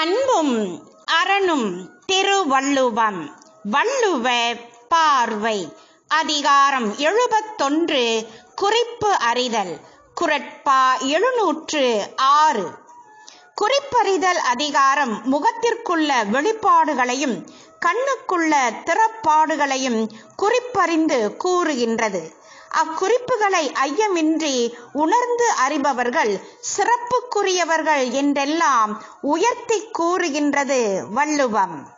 அன்பும் அரணும் திருவள்ளுவம். வள்ளுவ பார்வை. அதிகாரம் எழுபத்தொன்று. குறிப்பு அறிதல். குரட்பா எழுநூற்று ஆறு. குறிப்பறிதல் அதிகாரம் முகத்திற்குள்ள வெளிப்பாடுகளையும் கண்ணுக்குள்ள திறப்பாடுகளையும் குறிப்பறிந்து கூறுகின்றது. அக்குறிப்புகளை ஐயமின்றி உணர்ந்து அறிபவர்கள் சிறப்புக்குரியவர்கள் என்றெல்லாம் உயர்த்தி கூறுகின்றது வள்ளுவம்.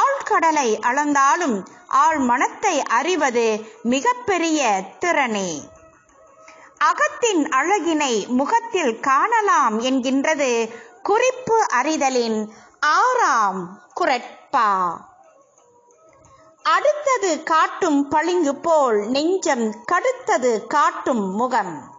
ஆழ்கடலை அளந்தாலும் ஆழ் மனத்தை அறிவது மிகப்பெரிய திறனே. அகத்தின் அழகினை முகத்தில் காணலாம் என்கின்றது குறிப்பு அறிதலின் ஆறாம் குரட்பா. அடுத்தது காட்டும் பளிங்கு போல் நெஞ்சம் கடுத்தது காட்டும் முகம்.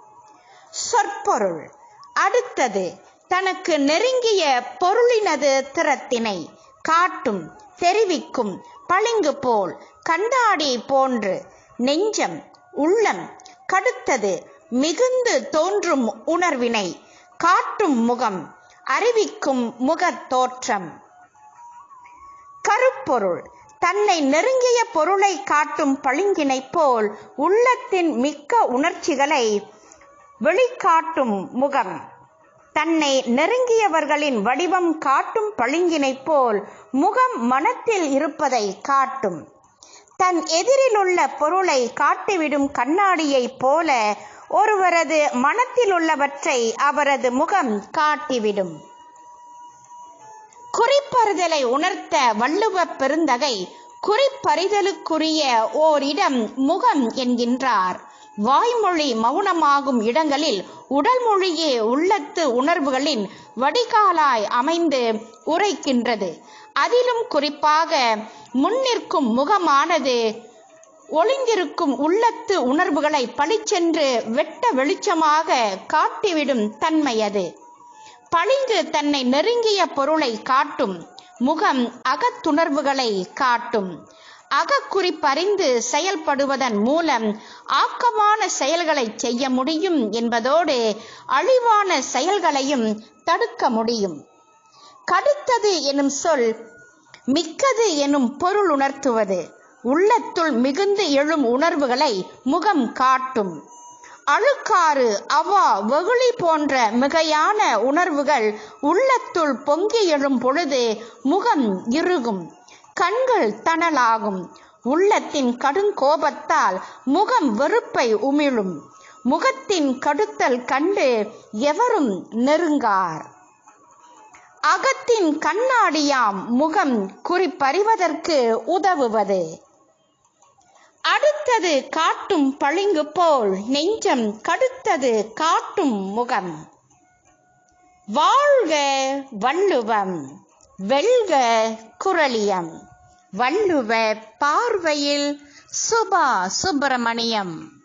சொற்பொருள். அடுத்தது தனக்கு நெருங்கிய பொருளினது திறத்தினை காட்டும் தெரிவிக்கும் பளிங்கு போல் கண்டாடி போன்று நெஞ்சம் உள்ளம் கடுத்தது மிகுந்து தோன்றும் உணர்வினை காட்டும் முகம் அறிவிக்கும் முகத் தோற்றம் கருப்பொருள். தன்னை நெருங்கிய பொருளை காட்டும் பளிங்கினைப் போல் உள்ளத்தின் மிக்க உணர்ச்சிகளை வெளிக்காட்டும் முகம். தன்னை நெருங்கியவர்களின் வடிவம் காட்டும் பளிங்கினைப் போல் முகம் மனத்தில் இருப்பதை காட்டும். தன் எதிரிலுள்ள பொருளை காட்டிவிடும் கண்ணாடியைப் போல ஒருவரது மனத்தில் உள்ளவற்றை அவரது முகம் காட்டிவிடும். குறிப்பறிதலை உணர்த்த வள்ளுவ பெருந்தகை குறிப்பறிதலுக்குரிய ஓரிடம் முகம் என்கின்றார். வாய்மொழி மௌனமாகும் இடங்களில் உடல் மொழியே உள்ளத்து உணர்வுகளின் வடிகாலாய் அமைந்து உரைக்கின்றது. அதிலும் குறிப்பாக முன்னிற்கும் முகமானது ஒளிந்திருக்கும் உள்ளத்து உணர்வுகளை பளிச்சென்று வெட்ட வெளிச்சமாக காட்டிவிடும் தன்மையது பளிங்கு தன்னை நெருங்கிய பொருளை காட்டும் முகம் அகத்துணர்வுகளை காட்டும். அகக்குறிப்பறிந்து செயல்படுவதன் மூலம் ஆக்கமான செயல்களை செய்ய முடியும் என்பதோடு அழிவான செயல்களையும் தடுக்க முடியும். கடுத்தது எனும் சொல் மிக்கது எனும் பொருள் உணர்த்துவது உள்ளத்துள் மிகுந்து எழும் உணர்வுகளை முகம் காட்டும். அழுக்காறு அவா வெகுளி போன்ற மிகையான உணர்வுகள் உள்ளத்துள் பொங்கி எழும் பொழுது முகம் இறுகும் கண்கள் தணலாகும். உள்ளத்தின் கடுங்கோபத்தால் முகம் வெறுப்பை உமிழும். முகத்தின் கடுத்தல் கண்டு எவரும் நெருங்கார். அகத்தின் கண்ணாடியாம் முகம் குறிப்பறிவதற்கு உதவுவது. அடுத்தது காட்டும் பளிங்கு போல் நெஞ்சம் கடுத்தது காட்டும் முகம். வாழ்க வள்ளுவம் வெல்க குரலியம் வள்ளுவ பார்வையில் சுபா சுப்பிரமணியம்.